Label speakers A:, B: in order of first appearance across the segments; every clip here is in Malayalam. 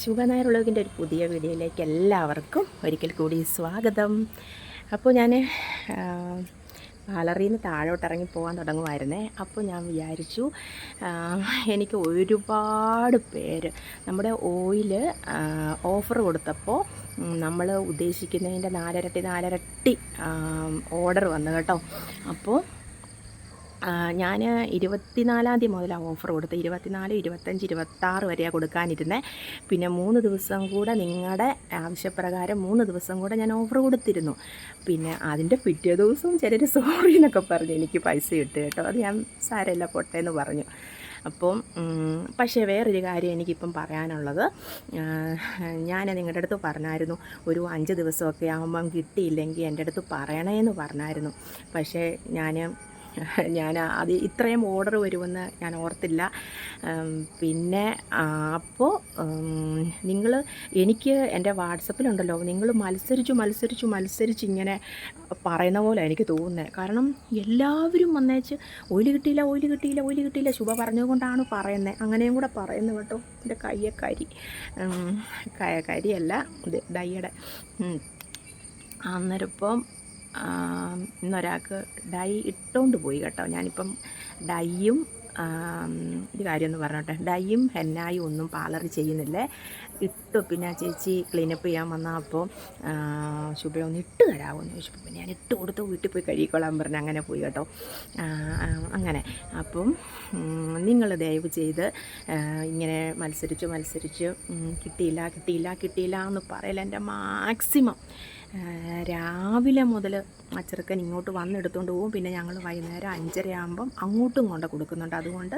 A: ശുഭനായർ ഒരു പുതിയ വീഡിയോയിലേക്ക് എല്ലാവർക്കും ഒരിക്കൽ കൂടി സ്വാഗതം. അപ്പോൾ ഞാൻ പാലറിയിൽ നിന്ന് താഴോട്ട് ഇറങ്ങി പോകാൻ തുടങ്ങുമായിരുന്നേ. അപ്പോൾ ഞാൻ വിചാരിച്ചു എനിക്ക് ഒരുപാട് പേര് നമ്മുടെ ഓയിൽ ഓഫർ കൊടുത്തപ്പോൾ നമ്മൾ ഉദ്ദേശിക്കുന്നതിന്റെ നാലരട്ടി നാലരട്ടി ഓർഡർ വന്നു കേട്ടോ. അപ്പോൾ ഞാൻ ഇരുപത്തിനാലാം തീയതി മുതലാണ് ഓഫർ കൊടുത്തത്. ഇരുപത്തിനാല് ഇരുപത്തഞ്ച് ഇരുപത്താറ് വരെയാണ് കൊടുക്കാനിരുന്നത് പിന്നെ മൂന്ന് ദിവസം കൂടെ നിങ്ങളുടെ ആവശ്യപ്രകാരം മൂന്ന് ദിവസം കൂടെ ഞാൻ ഓഫർ കൊടുത്തിരുന്നു. പിന്നെ അതിന്റെ പിറ്റേ ദിവസവും ചിലർ സോറി എന്നൊക്കെ പറഞ്ഞു എനിക്ക് പൈസ ഇട്ട് കേട്ടോ. അത് ഞാൻ സാരമില്ല പൊട്ടെ എന്ന് പറഞ്ഞു. അപ്പം പക്ഷേ വേറൊരു കാര്യം എനിക്കിപ്പം പറയാനുള്ളത്. ഞാൻ നിങ്ങളുടെ അടുത്ത് പറഞ്ഞായിരുന്നു ഒരു അഞ്ച് ദിവസമൊക്കെ ആകുമ്പം കിട്ടിയില്ലെങ്കിൽ എന്റെ അടുത്ത് പറയണേ എന്ന് പറഞ്ഞായിരുന്നു. പക്ഷേ ഞാൻ ഞാൻ അത് ഇത്രയും ഓർഡർ വരുമെന്ന് ഞാൻ ഓർത്തില്ല. പിന്നെ അപ്പോൾ നിങ്ങൾ എനിക്ക് എന്റെ വാട്സപ്പിലുണ്ടല്ലോ നിങ്ങൾ മത്സരിച്ചു മത്സരിച്ചു മത്സരിച്ച് ഇങ്ങനെ പറയുന്ന പോലെ എനിക്ക് തോന്നുന്നത് കാരണം എല്ലാവരും വന്നേച്ച് ഓയിൽ കിട്ടിയില്ല ഓയിൽ കിട്ടിയില്ല ഓയിൽ കിട്ടിയില്ല ശുഭ പറഞ്ഞുകൊണ്ടാണ് പറയുന്നത് അങ്ങനെയും കൂടെ പറയുന്നത് കേട്ടോ. എന്റെ കയ്യെ കരി കരിയല്ല ഇത് ഡയ്യടെ അന്നേരം ഇപ്പം ഇന്നൊരാൾക്ക് ഡൈ ഇട്ടുകൊണ്ട് പോയി കേട്ടോ. ഞാനിപ്പം ഡൈയും ഒരു കാര്യം എന്ന് പറഞ്ഞോട്ടെ. ഡൈയും ഹെന്നായും ഒന്നും പാർലർ ചെയ്യുന്നില്ലേ? ഇട്ടു. പിന്നെ ആ ചേച്ചി ക്ലീനപ്പ് ചെയ്യാൻ വന്നാൽ അപ്പോൾ ശുഭ്ര ഒന്ന് ഇട്ട് തരാമോ എന്ന് ചോദിച്ചു പിന്നെ ഞാൻ ഇട്ട് കൊടുത്ത് വീട്ടിൽ പോയി കഴിക്കോളാൻ പറഞ്ഞു അങ്ങനെ പോയി കേട്ടോ. അങ്ങനെ. അപ്പം നിങ്ങൾ ദയവ് ചെയ്ത് ഇങ്ങനെ മത്സരിച്ച് മത്സരിച്ച് കിട്ടിയില്ല കിട്ടിയില്ല കിട്ടിയില്ല എന്ന് പറയല എന്റെ മാക്സിമം. രാവിലെ മുതൽ അച്ചറക്കൻ ഇങ്ങോട്ട് വന്നെടുത്തുകൊണ്ട് പോകും. പിന്നെ ഞങ്ങൾ വൈകുന്നേരം അഞ്ചര ആകുമ്പം അങ്ങോട്ടും കൊണ്ട് കൊടുക്കുന്നുണ്ട്. അതുകൊണ്ട്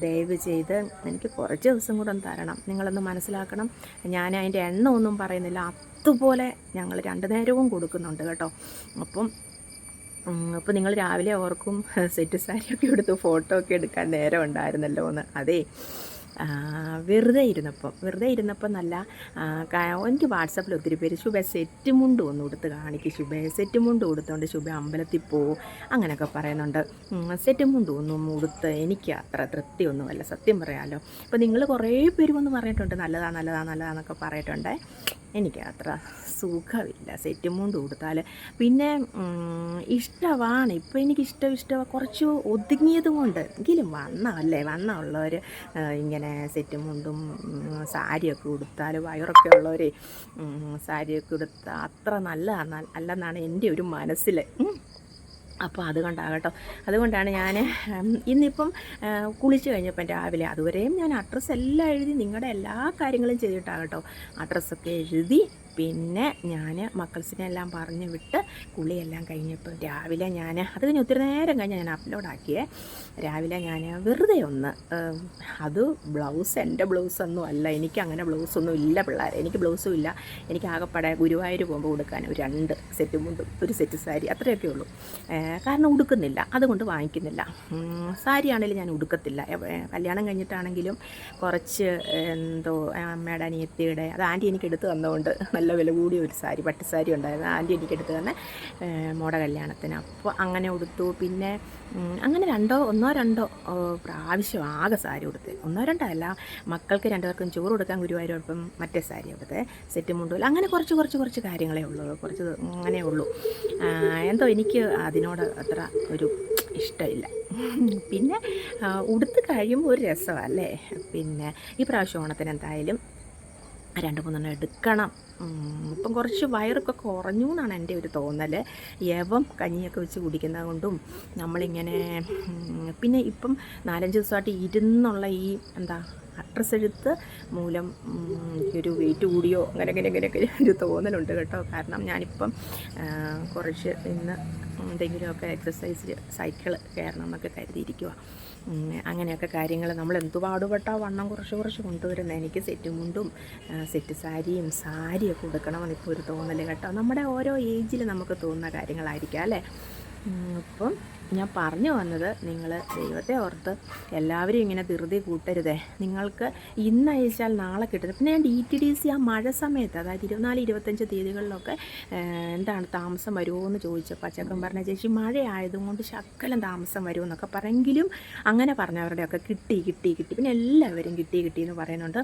A: ദയവ് ചെയ്ത് എനിക്ക് കുറച്ച് ദിവസം കൂടെ ഒന്ന് തരണം. നിങ്ങളൊന്ന് മനസ്സിലാക്കണം. ഞാൻ അതിന്റെ എണ്ണ ഒന്നും പറയുന്നില്ല. അതുപോലെ ഞങ്ങൾ രണ്ട് നേരവും കൊടുക്കുന്നുണ്ട് കേട്ടോ. അപ്പം അപ്പോൾ നിങ്ങൾ രാവിലെ ഓർക്കും സെറ്റ് സാരിയൊക്കെ എടുത്ത് ഫോട്ടോ ഒക്കെ എടുക്കാൻ നേരം ഉണ്ടായിരുന്നല്ലോ എന്ന്. അതെ. വെറുതെ ഇരുന്നപ്പം വെറുതെ ഇരുന്നപ്പം നല്ല എനിക്ക് വാട്സപ്പിൽ ഒത്തിരി പേര് ശുഭ സെറ്റ് മുണ്ട് ഒന്ന് കൊടുത്ത് കാണിക്കും. ശുഭ സെറ്റ് മുണ്ട് കൊടുത്തോണ്ട് ശുഭ അമ്പലത്തിൽ പോവും. അങ്ങനെയൊക്കെ പറയുന്നുണ്ട്. സെറ്റ് മുണ്ട് ഒന്നും ഉടുത്ത് എനിക്ക് അത്ര തൃപ്തിയൊന്നുമല്ല. സത്യം പറയാമല്ലോ അപ്പോൾ നിങ്ങൾ കുറേ പേര് വന്ന് പറഞ്ഞിട്ടുണ്ട്. നല്ലതാണ് നല്ലതാണ് നല്ലതാണെന്നൊക്കെ പറഞ്ഞിട്ടുണ്ട്. എനിക്ക് അത്ര സുഖമില്ല. സെറ്റ് മുണ്ട് കൊടുത്താൽ പിന്നെ ഇഷ്ടമാണ് ഇപ്പോൾ എനിക്ക് ഇഷ്ടം ഇഷ്ടം കുറച്ച് ഒതുങ്ങിയത് കൊണ്ട് എങ്കിലും വണ്ണമല്ലേ? വണ്ണമുള്ളവർ ഇങ്ങനെ സെറ്റ് മുണ്ടും സാരിയൊക്കെ ഉടുത്താൽ വയറൊക്കെ ഉള്ളവർ സാരിയൊക്കെ ഉടുത്താൽ അത്ര നല്ലതാണ് അല്ലെന്നാണ് എന്റെ ഒരു മനസ്സിൽ. അപ്പോൾ അതുകൊണ്ടാകട്ടോ അതുകൊണ്ടാണ് ഞാൻ ഇന്നിപ്പം കുളിച്ച് കഴിഞ്ഞപ്പം രാവിലെ അതുവരെയും ഞാൻ അഡ്രസ്സ് എല്ലാം എഴുതി നിങ്ങളുടെ എല്ലാ കാര്യങ്ങളും ചെയ്തിട്ടാകട്ടോ. അഡ്രസ്സൊക്കെ എഴുതി പിന്നെ ഞാൻ മക്കൾസിനെ എല്ലാം പറഞ്ഞു വിട്ട് കുളിയെല്ലാം കഴിഞ്ഞപ്പോൾ രാവിലെ ഞാൻ അത് കഴിഞ്ഞ് ഒത്തിരി നേരം കഴിഞ്ഞ് ഞാൻ അപ്ലോഡ് ആക്കിയേ രാവിലെ ഞാൻ വെറുതെ ഒന്ന് അത് ബ്ലൗസ് എന്റെ ബ്ലൗസൊന്നും അല്ല. എനിക്ക് അങ്ങനെ ബ്ലൗസൊന്നും ഇല്ല പിള്ളേർ എനിക്ക് ബ്ലൗസും ഇല്ല. എനിക്ക് ആകെപ്പാടെ ഗുരുവായൂർ പോകുമ്പോൾ കൊടുക്കാൻ ഒരു രണ്ട് സെറ്റ് മുണ്ടും ഒരു സെറ്റ് സാരി അത്രയൊക്കെ ഉള്ളൂ. കാരണം ഉടുക്കുന്നില്ല. അതുകൊണ്ട് വാങ്ങിക്കുന്നില്ല. സാരി ആണെങ്കിലും ഞാൻ ഉടുക്കത്തില്ല. കല്യാണം കഴിഞ്ഞിട്ടാണെങ്കിലും കുറച്ച് എന്തോ അമ്മയുടെ അനിയത്തിയുടെ അത് ആന്റി എനിക്ക് എടുത്ത് തന്നതുകൊണ്ട് നല്ല വില കൂടിയ ഒരു സാരി പട്ട് സാരി ഉണ്ടായിരുന്നു. ആന്റി എനിക്ക് എടുത്ത് തന്നെ മോടെ കല്യാണത്തിന്. അപ്പോൾ അങ്ങനെ ഉടുത്തു. പിന്നെ അങ്ങനെ രണ്ടോ ഒന്നോ രണ്ടോ പ്രാവശ്യം ആകെ സാരി ഉടുത്ത്. ഒന്നോ രണ്ടോ അല്ല മക്കൾക്ക് രണ്ടുപേർക്കും ചോറ് കൊടുക്കാൻ ഗുരുവായൂരപ്പം മറ്റേ സാരി ഉടുത്ത്. സെറ്റ് മുണ്ടുമില്ല അങ്ങനെ കുറച്ച് കുറച്ച് കുറച്ച് കാര്യങ്ങളേ ഉള്ളൂ. കുറച്ച് അങ്ങനെ ഉള്ളൂ. എന്തോ എനിക്ക് അതിനോട് അത്ര ഒരു ഇഷ്ടമില്ല. പിന്നെ ഉടുത്ത് കഴിയുമ്പോൾ ഒരു രസമല്ലേ പിന്നെ ഈ പ്രാവശ്യം ഓണത്തിന് എന്തായാലും രണ്ട് മൂന്നെണ്ണം എടുക്കണം. ഇപ്പം കുറച്ച് വയറൊക്കെ കുറഞ്ഞു എന്നാണ് എന്റെ ഒരു തോന്നൽ യവം കഞ്ഞിയൊക്കെ വെച്ച് കുടിക്കുന്നത് കൊണ്ടും നമ്മളിങ്ങനെ പിന്നെ ഇപ്പം നാലഞ്ച് ദിവസമായിട്ട് ഇരുന്നുള്ള ഈ എന്താ അഡ്രസ്സ് എഴുത്ത് മൂലം ഒരു വെയിറ്റ് കൂടിയോ അങ്ങനെ അങ്ങനെ അങ്ങനെയൊക്കെ ഒരു തോന്നലുണ്ട് കേട്ടോ. കാരണം ഞാനിപ്പം കുറച്ച് ഇന്ന് എന്തെങ്കിലുമൊക്കെ എക്സസൈസ് സൈക്കിൾ കയറണം എന്നൊക്കെ കരുതിയിരിക്കുക അങ്ങനെയൊക്കെ കാര്യങ്ങൾ നമ്മൾ എന്ത് പാടുപെട്ടാ വണ്ണം കുറച്ച് കുറച്ച് കൊണ്ടുവരുന്നത് എനിക്ക് സെറ്റ് മുണ്ടും സെറ്റ് സാരിയും സാരിയൊക്കെ കൊടുക്കണമെന്ന് ഇപ്പോൾ ഒരു തോന്നൽ കേട്ടോ. നമ്മുടെ ഓരോ ഏജിൽ നമുക്ക് തോന്നുന്ന കാര്യങ്ങളായിരിക്കാം അല്ലേ? അപ്പം ഞാൻ പറഞ്ഞു വന്നത് നിങ്ങൾ ദൈവത്തെ ഓർത്ത് എല്ലാവരും ഇങ്ങനെ ധൃതി കൂട്ടരുതേ. നിങ്ങൾക്ക് ഇന്ന് അയച്ചാൽ നാളെ കിട്ടുന്നത് പിന്നെ ഞാൻ ഡി ടി ഡി സി ആ മഴ സമയത്ത് അതായത് ഇരുപത്തിനാല് ഇരുപത്തഞ്ച് തീയതികളിലൊക്കെ എന്താണ് താമസം വരുമോ എന്ന് ചോദിച്ചപ്പോൾ അച്ചക്കൻ പറഞ്ഞ ചേച്ചി മഴ ആയതുകൊണ്ട് ശക്കലം താമസം വരുമെന്നൊക്കെ പറയെങ്കിലും അങ്ങനെ പറഞ്ഞവരുടെയൊക്കെ കിട്ടി കിട്ടി കിട്ടി. പിന്നെ എല്ലാവരും കിട്ടി കിട്ടി എന്ന് പറയുന്നുണ്ട്.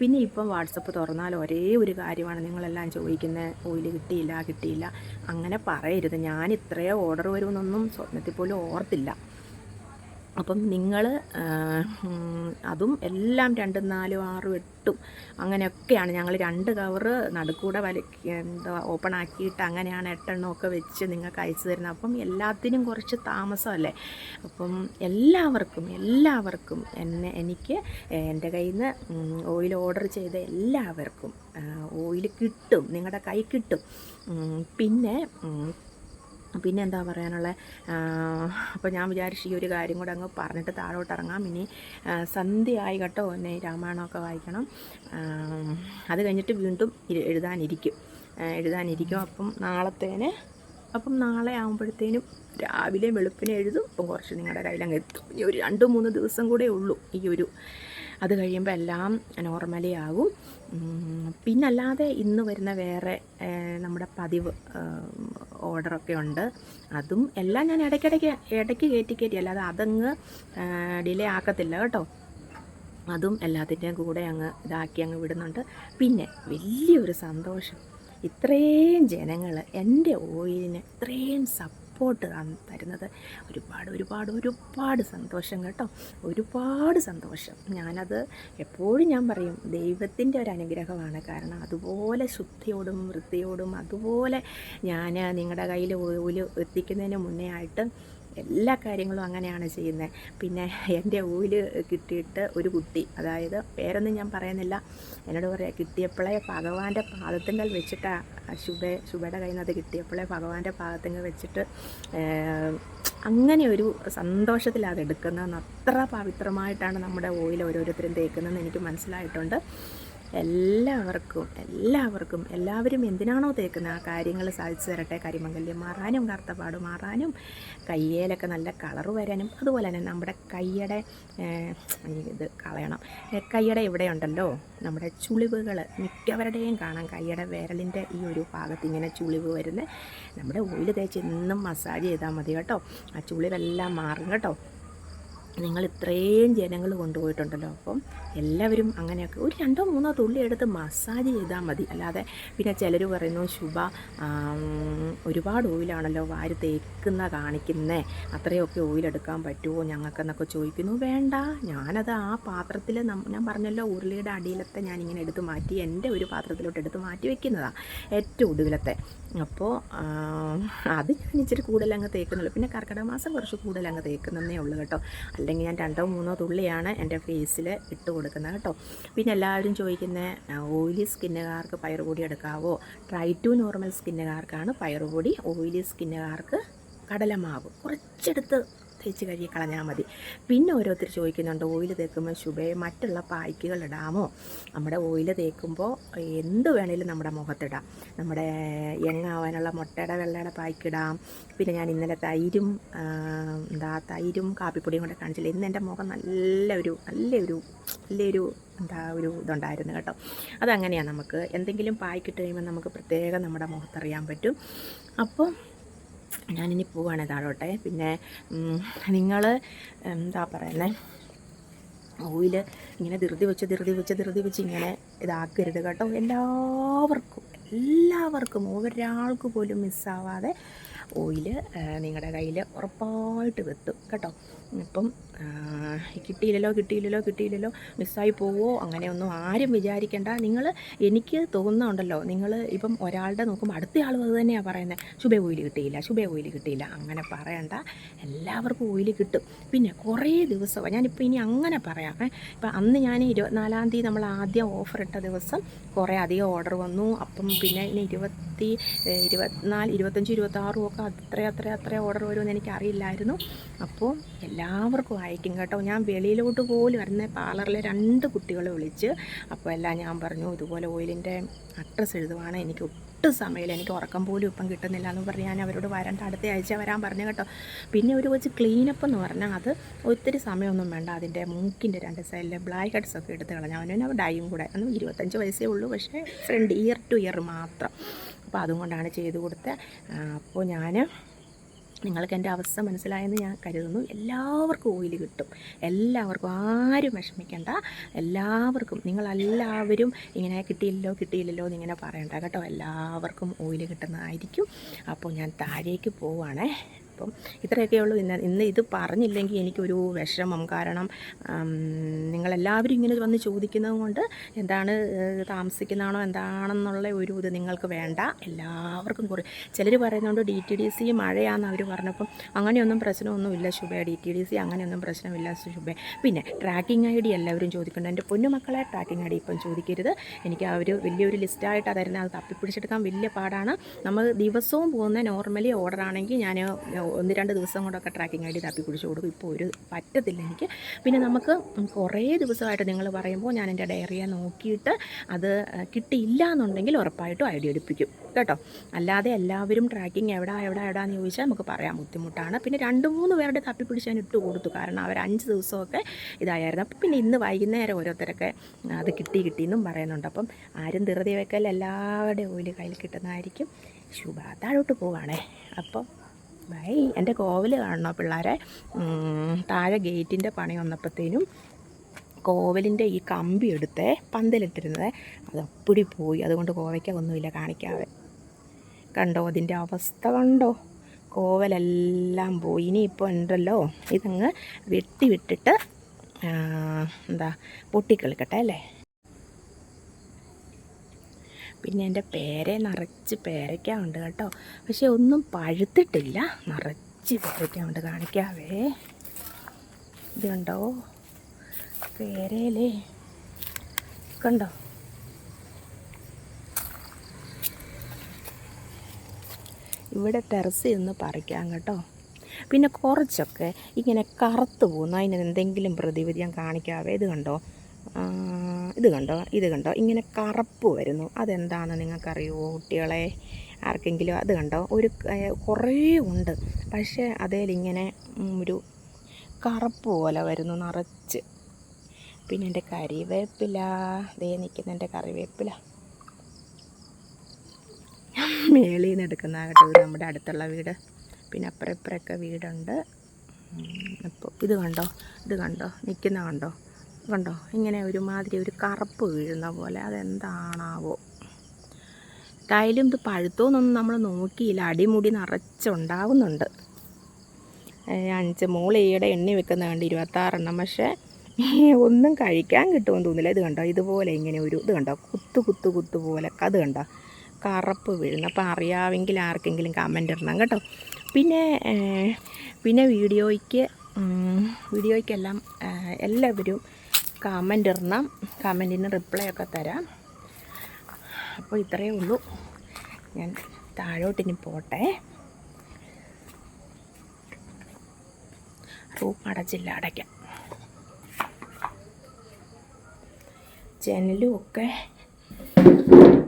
A: പിന്നെ ഇപ്പം വാട്സപ്പ് തുറന്നാൽ ഒരേ ഒരു കാര്യമാണ്. നിങ്ങളെല്ലാം ചോദിക്കുന്നത് ഓയിൽ കിട്ടിയില്ല കിട്ടിയില്ല. അങ്ങനെ പറയരുത്. ഞാൻ ഇത്രയോ ഓർഡർ വരുമെന്നൊന്നും സ്വപ്നത്തിൽ പോലും ഓർത്തില്ല. അപ്പം നിങ്ങൾ അതും എല്ലാം രണ്ടും നാലും ആറും എട്ടും അങ്ങനെയൊക്കെയാണ് ഞങ്ങൾ രണ്ട് കവറ് നടുക്കൂടെ വലി എന്താ ഓപ്പൺ ആക്കിയിട്ട് അങ്ങനെയാണ് എട്ടെണ്ണമൊക്കെ വെച്ച് നിങ്ങൾക്ക് അയച്ചു തരുന്നത്. അപ്പം എല്ലാത്തിനും കുറച്ച് താമസമല്ലേ അപ്പം എല്ലാവർക്കും എല്ലാവർക്കും എന്നെ എനിക്ക് എന്റെ കയ്യിൽ നിന്ന് ഓയിൽ ഓർഡർ ചെയ്ത എല്ലാവർക്കും ഓയിൽ കിട്ടും നിങ്ങളുടെ കൈ കിട്ടും. പിന്നെ പിന്നെ എന്താ പറയാനുള്ളത് അപ്പോൾ ഞാൻ വിചാരിച്ചു ഈ ഒരു കാര്യം കൂടെ അങ്ങ് പറഞ്ഞിട്ട് താഴോട്ട് ഇറങ്ങാം ഇനി സന്ധി സന്ധ്യയായി കേട്ടോ എന്നെ ഈ രാമായണമൊക്കെ വായിക്കണം. അത് കഴിഞ്ഞിട്ട് വീണ്ടും എഴുതാനിരിക്കും. എഴുതാനിരിക്കും. അപ്പം നാളത്തേന് അപ്പം നാളെ ആകുമ്പോഴത്തേനും രാവിലെ വെളുപ്പിനെ എഴുതും. അപ്പം കുറച്ച് നിങ്ങളുടെ കയ്യിലങ്ങ് എത്തും. ഇനി ഒരു രണ്ട് മൂന്ന് ദിവസം കൂടെ ഉള്ളൂ ഈ ഒരു അത് കഴിയുമ്പോൾ എല്ലാം നോർമലി ആകും പിന്നല്ലാതെ ഇന്ന് വരുന്ന വേറെ നമ്മുടെ പതിവ് ഓർഡറൊക്കെ ഉണ്ട്. അതും എല്ലാം ഞാൻ ഇടയ്ക്കിടയ്ക്ക് ഇടയ്ക്ക് കയറ്റി കയറ്റി അല്ലാതെ അതങ്ങ് ഡിലേ ആക്കത്തില്ല കേട്ടോ. അതും എല്ലാത്തിന്റെയും കൂടെ അങ്ങ് ഇതാക്കി അങ്ങ് വിടുന്നുണ്ട്. പിന്നെ വലിയൊരു സന്തോഷം. ഇത്രയും ജനങ്ങൾ എന്റെ ഓയിലിന് ഇത്രയും സപ്പോർട്ട് തരുന്നത്. ഒരുപാട് ഒരുപാട് ഒരുപാട് സന്തോഷം കേട്ടോ. ഒരുപാട് സന്തോഷം. ഞാനത് എപ്പോഴും ഞാൻ പറയും ദൈവത്തിന്റെ ഒരു അനുഗ്രഹമാണ്. കാരണം അതുപോലെ ശുദ്ധിയോടും വൃത്തിയോടും അതുപോലെ ഞാൻ നിങ്ങളുടെ കയ്യിൽ ഓയിൽ എത്തിക്കുന്നതിന് മുന്നേ ആയിട്ട് എല്ലാ കാര്യങ്ങളും അങ്ങനെയാണ് ചെയ്യുന്നത് പിന്നെ എന്റെ ഊൽ കിട്ടിയിട്ട് ഒരു കുട്ടി അതായത് പേരൊന്നും ഞാൻ പറയുന്നില്ല. എന്നോട് പറയാം കിട്ടിയപ്പോഴേ ഭഗവാന്റെ പാദത്തിങ്കൽ വെച്ചിട്ട് ശുഭ ശുഭയുടെ കയ്യിൽ നിന്ന് അത് കിട്ടിയപ്പോഴേ ഭഗവാന്റെ പാദത്തിങ്കൽ വെച്ചിട്ട് അങ്ങനെ ഒരു സന്തോഷത്തിൽ അത് അത്ര പവിത്രമായിട്ടാണ് നമ്മുടെ ഓയിൽ ഓരോരുത്തരും തേക്കുന്നതെന്ന് എനിക്ക് മനസ്സിലായിട്ടുണ്ട്. എല്ലാവർക്കും എല്ലാവർക്കും എല്ലാവരും എന്തിനാണോ തേക്കുന്നത് ആ കാര്യങ്ങൾ സാധിച്ചു തരട്ടെ. കരിമംഗല്യം മാറാനും കറുത്തപാട് മാറാനും കയ്യേലൊക്കെ നല്ല കളർ വരാനും അതുപോലെ തന്നെ നമ്മുടെ കയ്യുടെ ഇത് കളയണം. കയ്യുടെ ഇവിടെ ഉണ്ടല്ലോ നമ്മുടെ ചുളിവുകൾ മിക്കവരുടെയും കാണാം. കയ്യുടെ വിരലിന്റെ ഈ ഒരു ഭാഗത്ത് ഇങ്ങനെ ചുളിവ് വരുന്നത്. നമ്മുടെ ഓയിൽ തേച്ച് എന്നും മസാജ് ചെയ്താൽ മതി കേട്ടോ. ആ ചുളിവെല്ലാം മാറും കേട്ടോ. നിങ്ങൾ ഇത്രയും ജനങ്ങൾ കൊണ്ടുപോയിട്ടുണ്ടല്ലോ. അപ്പം എല്ലാവരും അങ്ങനെയൊക്കെ ഒരു രണ്ടോ മൂന്നോ തുള്ളി എടുത്ത് മസാജ് ചെയ്താൽ മതി. അല്ലാതെ പിന്നെ ചിലർ പറയുന്നു ശുഭ ഒരുപാട് ഓയിലാണല്ലോ വാരി തേക്കുന്ന കാണിക്കുന്നേ. അത്രയൊക്കെ ഓയിലെടുക്കാൻ പറ്റുമോ ഞങ്ങൾക്കെന്നൊക്കെ ചോദിക്കുന്നു. വേണ്ട ഞാനത് ആ പാത്രത്തിൽ ഞാൻ പറഞ്ഞല്ലോ ഉരുളിയുടെ അടിയിലത്തെ ഞാനിങ്ങനെ എടുത്ത് മാറ്റി എന്റെ ഒരു പാത്രത്തിലോട്ട് എടുത്ത് മാറ്റി വെക്കുന്നതാണ് ഏറ്റവും ഒടുവിലത്തെ. അപ്പോൾ അത് ഞാൻ ഇച്ചിരി കൂടുതൽ അങ്ങ് തേക്കുന്നുള്ളൂ. പിന്നെ കർക്കിടക മാസം കുറച്ച് കൂടുതൽ അങ്ങ് തേക്കുന്നതേ ഉള്ളൂ കേട്ടോ. അല്ലെങ്കിൽ ഞാൻ രണ്ടോ മൂന്നോ തുള്ളിയാണ് എന്റെ ഫേസിൽ ഇട്ട് കൊടുക്കുന്നത് കേട്ടോ. പിന്നെ എല്ലാവരും ചോദിക്കുന്ന ഓയിലി സ്കിന്നുകാർക്ക് പയറുപൊടി എടുക്കാവോ? ട്രൈ ടു നോർമൽ സ്കിന്നുകാർക്കാണ് പയറുപൊടി ഓയിലി സ്കിന്നുകാർക്ക് കടലമാവ്. കുറച്ചെടുത്ത് തേച്ച് കഴുകി കളഞ്ഞാൽ മതി. പിന്നെ ഓരോരുത്തർ ചോദിക്കുന്നുണ്ട് ഓയിൽ തേക്കുമ്പോൾ ശുഭയെ മറ്റുള്ള പായ്ക്കുകൾ ഇടാമോ? നമ്മുടെ ഓയിൽ തേക്കുമ്പോൾ എന്ത് വേണേലും നമ്മുടെ മുഖത്തിടാം നമ്മുടെ എങ്ങാവാനുള്ള മുട്ടയുടെ വെള്ളയുടെ പായ്ക്കിടാം പിന്നെ ഞാൻ ഇന്നലെ തൈരും എന്താ തൈരും കാപ്പിപ്പൊടിയും കൂടെ കാണിച്ചില്ല. ഇന്ന് എന്റെ മുഖം നല്ലൊരു നല്ലൊരു നല്ലൊരു എന്താ ഒരു ഇതുണ്ടായിരുന്നു കേട്ടോ. അതങ്ങനെയാണ് നമുക്ക് എന്തെങ്കിലും പായ്ക്കിട്ട് കഴിയുമ്പോൾ നമുക്ക് പ്രത്യേകം നമ്മുടെ മുഖത്തറിയാൻ പറ്റും. അപ്പോൾ ഞാനിനി പോവാണ് താഴോട്ടെ. പിന്നെ നിങ്ങൾ എന്താ പറയുന്നത് ഓയിൽ ഇങ്ങനെ ധൃതി വെച്ച് ധൃതി വെച്ച് ധൃതി വെച്ച് ഇങ്ങനെ ഇതാക്കരുത് കേട്ടോ. എല്ലാവർക്കും എല്ലാവർക്കും ഒരാൾക്ക് പോലും മിസ്സാവാതെ ഓയിൽ നിങ്ങളുടെ കയ്യിൽ ഉറപ്പായിട്ട് വെത്തും കേട്ടോ. ഇപ്പം കിട്ടിയില്ലല്ലോ കിട്ടിയില്ലല്ലോ കിട്ടിയില്ലല്ലോ മിസ്സായി പോവോ അങ്ങനെയൊന്നും ആരും വിചാരിക്കേണ്ട. നിങ്ങൾ എനിക്ക് തോന്നുന്നുണ്ടല്ലോ നിങ്ങൾ ഇപ്പം ഒരാളുടെ നോക്കുമ്പോൾ അടുത്ത ആളും അത് തന്നെയാണ് പറയുന്നത് ശുഭ ഓയിൽ കിട്ടിയില്ല ശുഭ ഓയിൽ കിട്ടിയില്ല അങ്ങനെ പറയണ്ട. എല്ലാവർക്കും ഓയിൽ കിട്ടും. പിന്നെ കുറേ ദിവസം ഞാനിപ്പോൾ ഇനി അങ്ങനെ പറയാം. ഇപ്പം അന്ന് ഞാൻ ഇരുപത്തിനാലാം തീയതി നമ്മൾ ആദ്യം ഓഫർ ഇട്ട ദിവസം കുറേ അധികം ഓർഡർ വന്നു. അപ്പം പിന്നെ ഇനി ഇരുപത്തി ഇരുപത്തിനാല് ഇരുപത്തഞ്ച് ഇരുപത്താറും ഒക്കെ അത്ര അത്ര അത്ര ഓർഡർ വരുമെന്ന് എനിക്കറിയില്ലായിരുന്നു. അപ്പോൾ എല്ലാവർക്കും അയക്കും കേട്ടോ. ഞാൻ വെളിയിലോട്ട് പോലും വരുന്ന പാർലറിലെ രണ്ട് കുട്ടികളെ വിളിച്ച് അപ്പോൾ എല്ലാം ഞാൻ പറഞ്ഞു ഇതുപോലെ ഓയിലിന്റെ അഡ്രസ്സ് എഴുതുവാണ്. എനിക്ക് ഒട്ടും സമയമില്ല. എനിക്ക് ഉറക്കം പോലും ഇപ്പം കിട്ടുന്നില്ല എന്ന് പറഞ്ഞ് ഞാൻ അവരോട് വരണ്ട അടുത്ത ആഴ്ച വരാൻ പറഞ്ഞു കേട്ടോ. പിന്നെ ഒരു വെച്ച് ക്ലീനപ്പ് എന്ന് പറഞ്ഞാൽ അത് ഒത്തിരി സമയമൊന്നും വേണ്ട. അതിന്റെ മൂക്കിന്റെ രണ്ട് സൈഡിലെ ബ്ലാക്ക് ഹെഡ്സ് ഒക്കെ എടുത്ത് കളഞ്ഞു അവൻ ഡൈയും കൂടെ. അന്ന് ഇരുപത്തഞ്ച് വയസ്സേ ഉള്ളൂ. പക്ഷേ ഫ്രണ്ട് ഇയർ ടു ഇയർ മാത്രം. അപ്പോൾ അതുകൊണ്ടാണ് ചെയ്തു കൊടുത്തത് അപ്പോൾ ഞാൻ നിങ്ങൾക്ക് എന്റെ അവസ്ഥ മനസ്സിലായെന്ന് ഞാൻ കരുതുന്നു. എല്ലാവർക്കും ഓയിൽ കിട്ടും. എല്ലാവർക്കും ആരും വിഷമിക്കേണ്ട. എല്ലാവർക്കും നിങ്ങളെല്ലാവരും ഇങ്ങനെ കിട്ടിയില്ലല്ലോ കിട്ടിയില്ലല്ലോ എന്നിങ്ങനെ പറയണ്ട കേട്ടോ. എല്ലാവർക്കും ഓയിൽ കിട്ടുന്നതായിരിക്കും. അപ്പോൾ ഞാൻ താഴേക്ക് പോവുകയാണേ അപ്പം ഇത്രയൊക്കെ ഉള്ളൂ ഇന്ന് ഇന്ന് ഇത് പറഞ്ഞില്ലെങ്കിൽ എനിക്കൊരു വിഷമം. കാരണം നിങ്ങളെല്ലാവരും ഇങ്ങനെ വന്ന് ചോദിക്കുന്നത് കൊണ്ട് എന്താണ് താമസിക്കുന്നതാണോ എന്താണെന്നുള്ള ഒരു ഇത് നിങ്ങൾക്ക് വേണ്ട. എല്ലാവർക്കും കുറേ ചിലർ പറയുന്നുണ്ട് ഡി ടി ഡി സി മഴയാണെന്ന് അവർ പറഞ്ഞപ്പം അങ്ങനെയൊന്നും പ്രശ്നമൊന്നുമില്ല Shubha D T D C അങ്ങനെയൊന്നും പ്രശ്നമില്ല ശുഭ. പിന്നെ ട്രാക്കിംഗ് ഐ ഡി എല്ലാവരും ചോദിക്കുന്നുണ്ട്. എന്റെ പൊന്നുമക്കളെ ട്രാക്കിംഗ് ഐ ഡി ഇപ്പം ചോദിക്കരുത്. എനിക്ക് ഒരു വലിയൊരു ലിസ്റ്റായിട്ട് തരുന്നത്. അത് തപ്പിപ്പിടിച്ചെടുക്കാൻ വലിയ പാടാണ്. നമ്മൾ ദിവസവും പോകുന്ന നോർമലി ഓർഡറാണെങ്കിൽ ഞാൻ ഒന്ന് രണ്ട് ദിവസം കൊണ്ടൊക്കെ ട്രാക്കിംഗ് ഐ ഡി തപ്പി പിടിച്ച് കൊടുക്കും. ഇപ്പോൾ ഒരു പറ്റത്തില്ല എനിക്ക്. പിന്നെ നമുക്ക് കുറേ ദിവസമായിട്ട് നിങ്ങൾ പറയുമ്പോൾ ഞാൻ എന്റെ ഡയറിയെ നോക്കിയിട്ട് അത് കിട്ടിയില്ല എന്നുണ്ടെങ്കിൽ ഉറപ്പായിട്ടും ഐ ഡി എടുപ്പിക്കും. കേട്ടോ? അല്ലാതെ എല്ലാവരും ട്രാക്കിംഗ് എവിടെ എവിടെ എവിടെ എന്ന് ചോദിച്ചാൽ നമുക്ക് പറയാൻ ബുദ്ധിമുട്ടാണ്. പിന്നെ രണ്ട് മൂന്ന് പേരുടെ തപ്പിപ്പിടിച്ച് ഞാൻ ഇട്ട് കൊടുത്തു. കാരണം അവർ അഞ്ച് ദിവസമൊക്കെ ഇതായിരുന്നു. അപ്പം പിന്നെ ഇന്ന് വൈകുന്നേരം ഓരോരുത്തരൊക്കെ അത് കിട്ടി കിട്ടിയെന്നും പറയുന്നുണ്ട്. അപ്പം ആരും ധൃതി വെക്കൽ എല്ലാവരുടെയും ഓയിൽ കയ്യിൽ കിട്ടുന്നതായിരിക്കും. ശുഭ താഴോട്ട് പോവാണേ. അപ്പം ബൈ എന്റെ കോവിൽ കാണണോ പിള്ളേരെ? താഴെ ഗേറ്റിന്റെ പണി വന്നപ്പോഴത്തേനും കോവലിന്റെ ഈ കമ്പി എടുത്ത് പന്തലിട്ടിരുന്നത്. അത് അപ്പിടി പോയി. അതുകൊണ്ട് കോവയ്ക്ക ഒന്നുമില്ല കാണിക്കാതെ. കണ്ടോ അതിന്റെ അവസ്ഥ കണ്ടോ? കോവലെല്ലാം പോയി. ഇനിയിപ്പോൾ ഉണ്ടല്ലോ ഇതങ്ങ് വെട്ടി വിട്ടിട്ട് എന്താ പൊട്ടിക്കളിക്കട്ടെ അല്ലേ? പിന്നെ എന്റെ പേരെ നിറച്ച് പേരയ്ക്ക ഉണ്ട് കേട്ടോ. പക്ഷേ ഒന്നും പഴുത്തിട്ടില്ല. നിറച്ച് പേരയ്ക്ക ഉണ്ട്. കാണിക്കാവേ. ഇത് കണ്ടോ? പേരയിലേ കണ്ടോ? ഇവിടെ ടെറസ് നിന്ന് പറിക്കാം കേട്ടോ. പിന്നെ കുറച്ചൊക്കെ ഇങ്ങനെ കറുത്ത് പോകുന്നു. അതിന് എന്തെങ്കിലും പ്രതിവിധി ഞാൻ കാണിക്കാവേ. ഇത് കണ്ടോ? ഇത് കണ്ടോ? ഇത് കണ്ടോ? ഇങ്ങനെ കറുപ്പ് വരുന്നു. അതെന്താണെന്ന് നിങ്ങൾക്കറിയുമോ കുട്ടികളെ? ആർക്കെങ്കിലും അത് കണ്ടോ? ഒരു കുറേ ഉണ്ട്. പക്ഷേ അതേലിങ്ങനെ ഒരു കറുപ്പ് പോലെ വരുന്നു നിറച്ച്. പിന്നെ എന്റെ കറിവേപ്പില ദേ നിൽക്കുന്ന എന്റെ കറിവേപ്പില മേളിൽ നിന്ന് എടുക്കുന്ന നമ്മുടെ അടുത്തുള്ള വീട്. പിന്നെ അപ്പുറം ഇപ്പുറമൊക്കെ വീടുണ്ട്. അപ്പോൾ ഇത് കണ്ടോ? ഇത് കണ്ടോ? നിൽക്കുന്ന കണ്ടോ? കണ്ടോ? ഇങ്ങനെ ഒരുമാതിരി ഒരു കറുപ്പ് വീഴുന്ന പോലെ അതെന്താണാവോ. ടൈലും ഇത് പഴുത്തോന്നൊന്നും നമ്മൾ നോക്കിയില്ല. അടിമുടി നിറച്ചുണ്ടാവുന്നുണ്ട്. അഞ്ച് ഈയിടെ എണ്ണി വെക്കുന്ന കണ്ട് ഇരുപത്താറെണ്ണം. പക്ഷേ ഒന്നും കഴിക്കാൻ കിട്ടുമെന്ന് തോന്നില്ല ഇത് കണ്ടോ? ഇതുപോലെ ഇങ്ങനെ ഒരു ഇത് കണ്ടോ? കുത്തു കുത്തു കുത്തു പോലെ അത് കണ്ടോ? കറുപ്പ് വീഴുന്നു. അപ്പോൾ അറിയാമെങ്കിൽ ആർക്കെങ്കിലും കമന്റ് ഇടണം കേട്ടോ. പിന്നെ പിന്നെ വീഡിയോയ്ക്ക് വീഡിയോയ്ക്കെല്ലാം എല്ലാവരും കമന്റ് ഇടണം. കമന്റിന് റിപ്ലൈ ഒക്കെ തരാം. അപ്പോൾ ഇത്രയേ ഉള്ളൂ. ഞാൻ താഴോട്ടിനി പോട്ടെ. റൂം അടച്ചില്ല അടയ്ക്കാം. ജനലും ഒക്കെ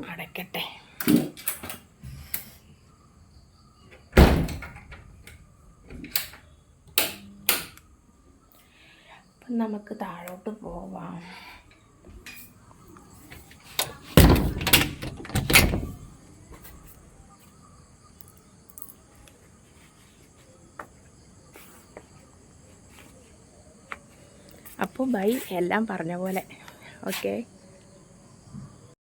A: അടയ്ക്കട്ടെ. അപ്പം നമുക്ക് താഴോട്ട് പോവാം. അപ്പോൾ ബൈ എല്ലാം പറഞ്ഞ പോലെ. ഓക്കെ.